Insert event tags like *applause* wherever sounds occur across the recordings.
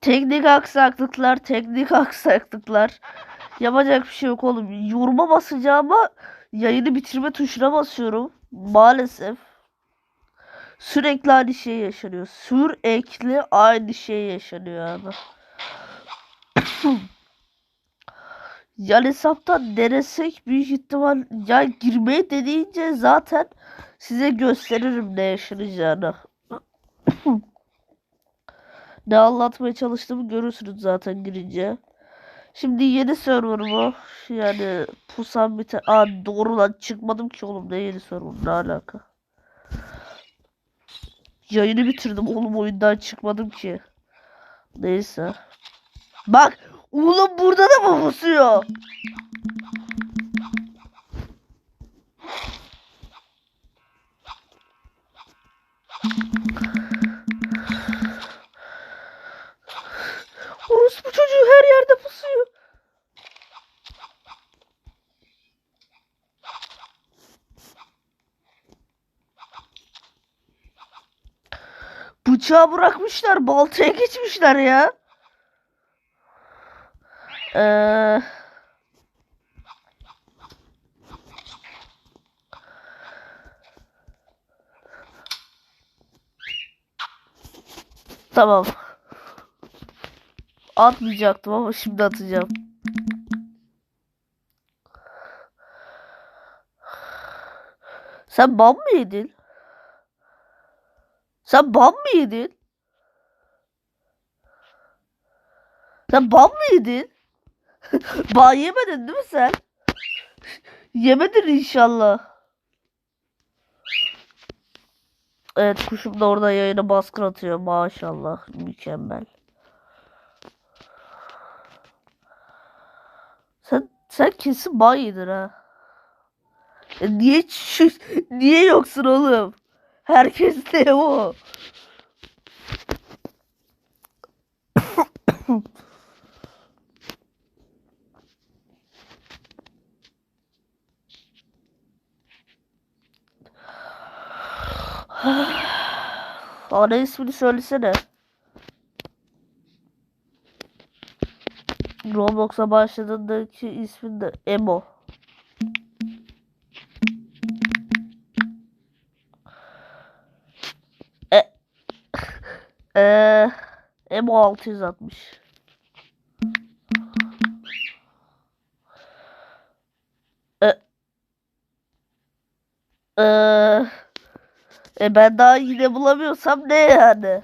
Teknik aksaklıklar, teknik *laughs* aksaklıklar. Yapacak bir şey yok oğlum. Yoruma basacağıma yayını bitirme tuşuna basıyorum. Maalesef. Sürekli aynı şey yaşanıyor. Sürekli aynı şey yaşanıyor abi. *clears throat* Yani hesaptan denesek büyük ihtimal ya girmeyi deneyince zaten size gösteririm ne yaşanacağını. *clears throat* ne anlatmaya çalıştığımı görürsünüz zaten girince. Şimdi yeni server bu. Yani pusan bir te- Aa doğru lan çıkmadım ki oğlum ne yeni server ne alaka. Yayını bitirdim oğlum oyundan çıkmadım ki. Neyse. Bak oğlum burada da mı pusuyor? Orospu çocuğu her yerde pusuyor. Bıçağı bırakmışlar, baltaya geçmişler ya. Ee, tamam. Atmayacaktım ama şimdi atacağım. Sen bam mı yedin? Sen bam mı yedin? Sen bam mı yedin? *laughs* Ban yemedin değil mi sen? Yemedin inşallah. Evet kuşum da orada yayına baskın atıyor maşallah. Mükemmel. Sen kesin ban yedin ha. E niye şu, niye yoksun oğlum? Herkes de o. *coughs* Ana ismini söylesene. Roblox'a başladığındaki ismin de Emo. E Eee Emo 660. E Eee e ben daha yine bulamıyorsam ne yani?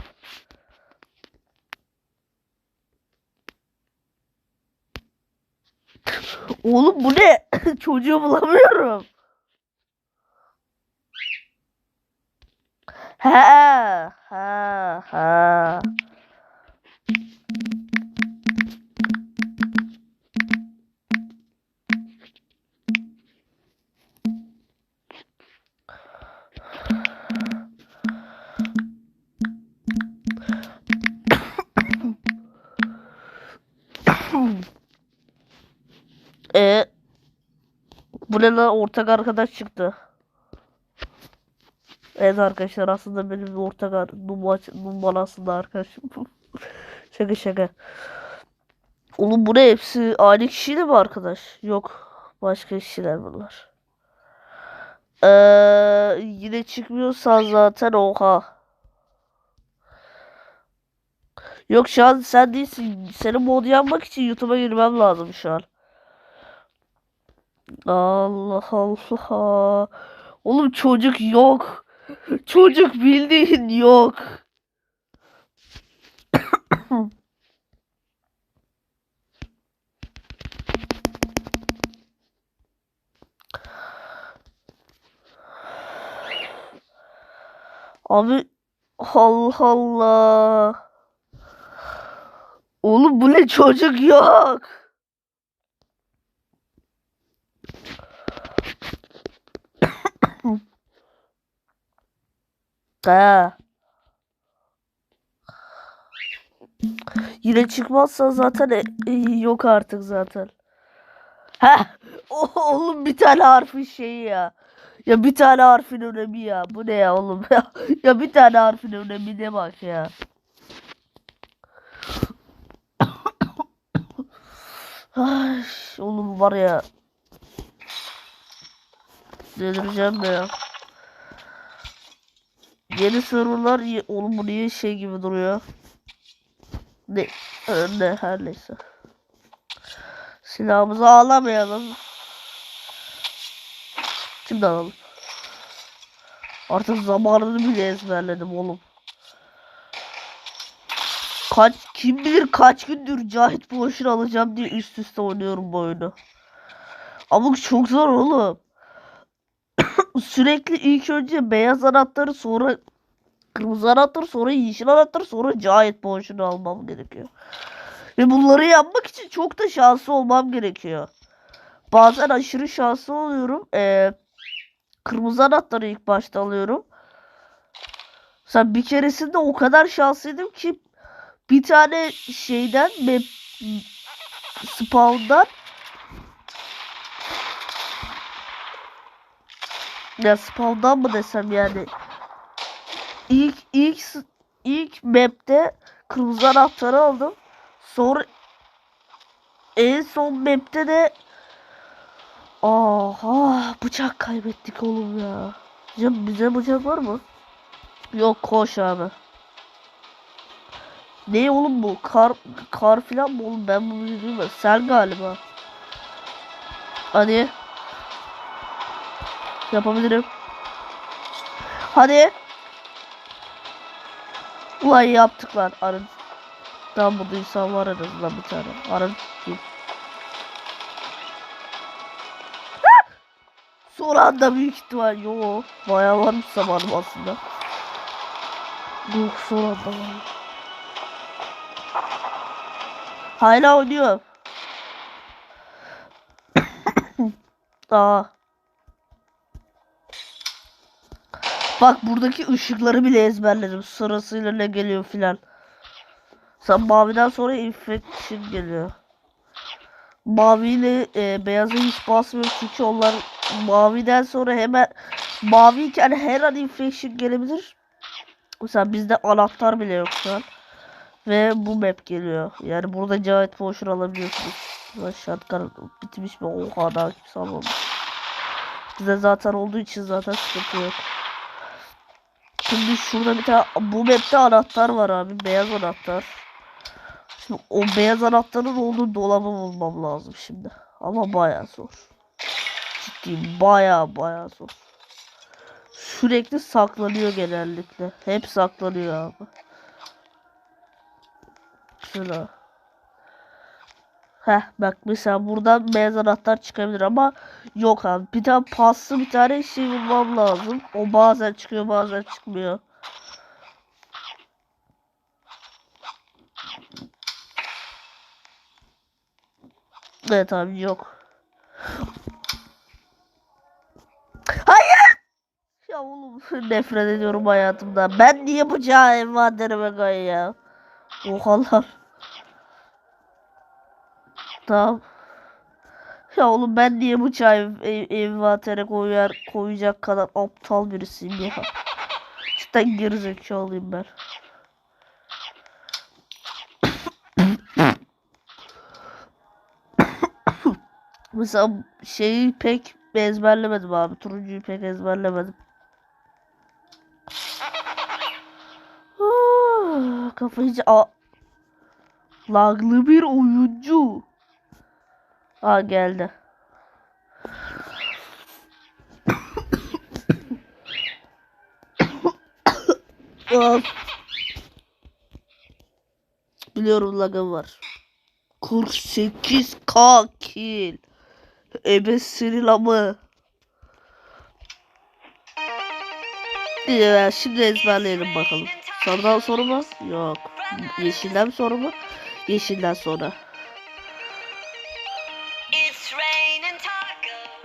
Oğlum bu ne? *laughs* Çocuğu bulamıyorum. Ha ha ha. Lan ortak arkadaş çıktı. Evet arkadaşlar aslında benim ortak ar- numara, aslında arkadaşım. *laughs* şaka şaka. Oğlum bu ne hepsi aynı kişiyle mi arkadaş? Yok. Başka kişiler bunlar. Ee, yine çıkmıyorsan zaten oha. Yok şu an sen değilsin. Senin mod yapmak için YouTube'a girmem lazım şu an. Allah Allah. Oğlum çocuk yok. Çocuk bildiğin yok. Abi Allah Allah. Oğlum bu ne çocuk yok. Ha. Yine çıkmazsa zaten e- e, yok artık zaten. Ha, oğlum bir tane harfin şeyi ya. Ya bir tane harfin önemi ya. Bu ne ya oğlum ya. *laughs* Ya bir tane harfin önemi ne bak ya. *coughs* Ay, oğlum var ya. Delireceğim ya. Yeni serverlar oğlum bu niye şey gibi duruyor? Ne? Ne her neyse. Silahımızı alamayalım. Şimdi alalım. Artık zamanını bile ezberledim oğlum. Kaç kim bilir kaç gündür Cahit Boşur alacağım diye üst üste oynuyorum bu oyunu. Ama çok zor oğlum. Sürekli ilk önce beyaz anahtarı sonra kırmızı anahtar sonra yeşil anahtar sonra Cahit Boşur'u almam gerekiyor. Ve bunları yapmak için çok da şanslı olmam gerekiyor. Bazen aşırı şanslı oluyorum. Ee, kırmızı anahtarı ilk başta alıyorum. Mesela bir keresinde o kadar şanslıydım ki bir tane şeyden map spawn'dan ya spawn'dan mı desem yani ilk ilk ilk map'te kırmızı anahtarı aldım. Sonra en son map'te de Aha bıçak kaybettik oğlum ya. Hocam bize bıçak var mı? Yok koş abi. Ne oğlum bu? Kar kar filan mı oğlum? Ben bunu bilmiyorum. Sen galiba. Hadi. Yapabilirim. Hadi. Ulan yaptık lan. Arın. Tam bu insan var en azından bir tane. Arın. Son anda büyük ihtimal. Yo. Bayağı varmış zamanım aslında. Yok son anda var. Hala oynuyor. *coughs* Aa. Bak buradaki ışıkları bile ezberledim. Sırasıyla ne geliyor filan. Sen maviden sonra infection geliyor. Maviyle e, beyaza hiç basmıyor çünkü onlar maviden sonra hemen maviyken her an infection gelebilir. Mesela bizde anahtar bile yok şu an. Ve bu map geliyor. Yani burada Cahit Boşur alabiliyorsunuz. Shotgun bitmiş mi? Oha daha kimse almamış. Bize zaten olduğu için zaten sıkıntı yok. Şimdi şurada bir tane bu map'te anahtar var abi. Beyaz anahtar. Şimdi o beyaz anahtarın olduğu dolabı bulmam lazım şimdi. Ama baya zor. Ciddiyim baya baya zor. Sürekli saklanıyor genellikle. Hep saklanıyor abi. Şuna. Heh bak mesela buradan beyaz anahtar çıkabilir ama yok abi. Bir tane paslı bir tane şey bulmam lazım. O bazen çıkıyor bazen çıkmıyor. Evet abi yok. Hayır! Ya oğlum *laughs* nefret ediyorum hayatımdan. Ben niye bıçağı envanterime koy ya? Ohalar. Tamam. Ya oğlum ben niye bıçağı ev, envantere koyar, koyacak kadar aptal birisiyim ya. Cidden gerizekalıyım ben. Mesela şeyi pek ezberlemedim abi. Turuncuyu pek ezberlemedim. Ah, Kafayı Laglı bir oyuncu. Aa geldi. Biliyorum lagım var. 48 k kill. Ebesinin amı. Ya, şimdi ezberleyelim bakalım. Sorudan soru mu? Yok. Yeşilden soru mu? Yeşilden sonra.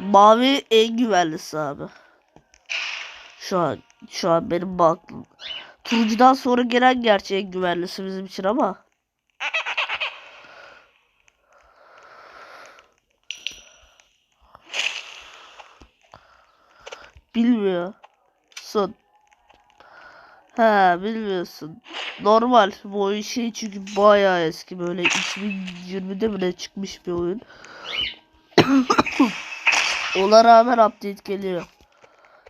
Mavi en güvenlisi abi. Şu an şu an benim aklım. Turuncudan sonra gelen gerçi en güvenlisi bizim için ama. Bilmiyor. Son. Ha bilmiyorsun. normal. Bu oyun şey çünkü bayağı eski böyle 2020'de mi ne çıkmış bir oyun. *coughs* Ona rağmen update geliyor.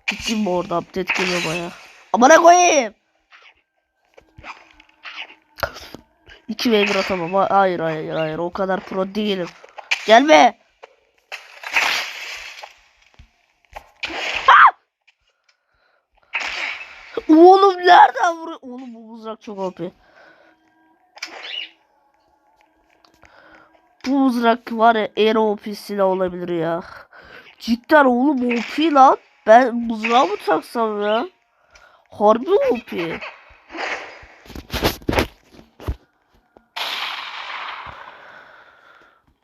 Gittim orada update geliyor bayağı. Amına koyayım. 2 ve 1 atamam. Ha- Hayır hayır hayır o kadar pro değilim. Gelme. Ah! Oğlum nereden vuruyor? Oğlum bu mızrak çok OP. Bu mızrak var ya en OP silah olabilir ya. Cidden oğlum OP lan. Ben mızrağı mı taksam ya? Harbi OP.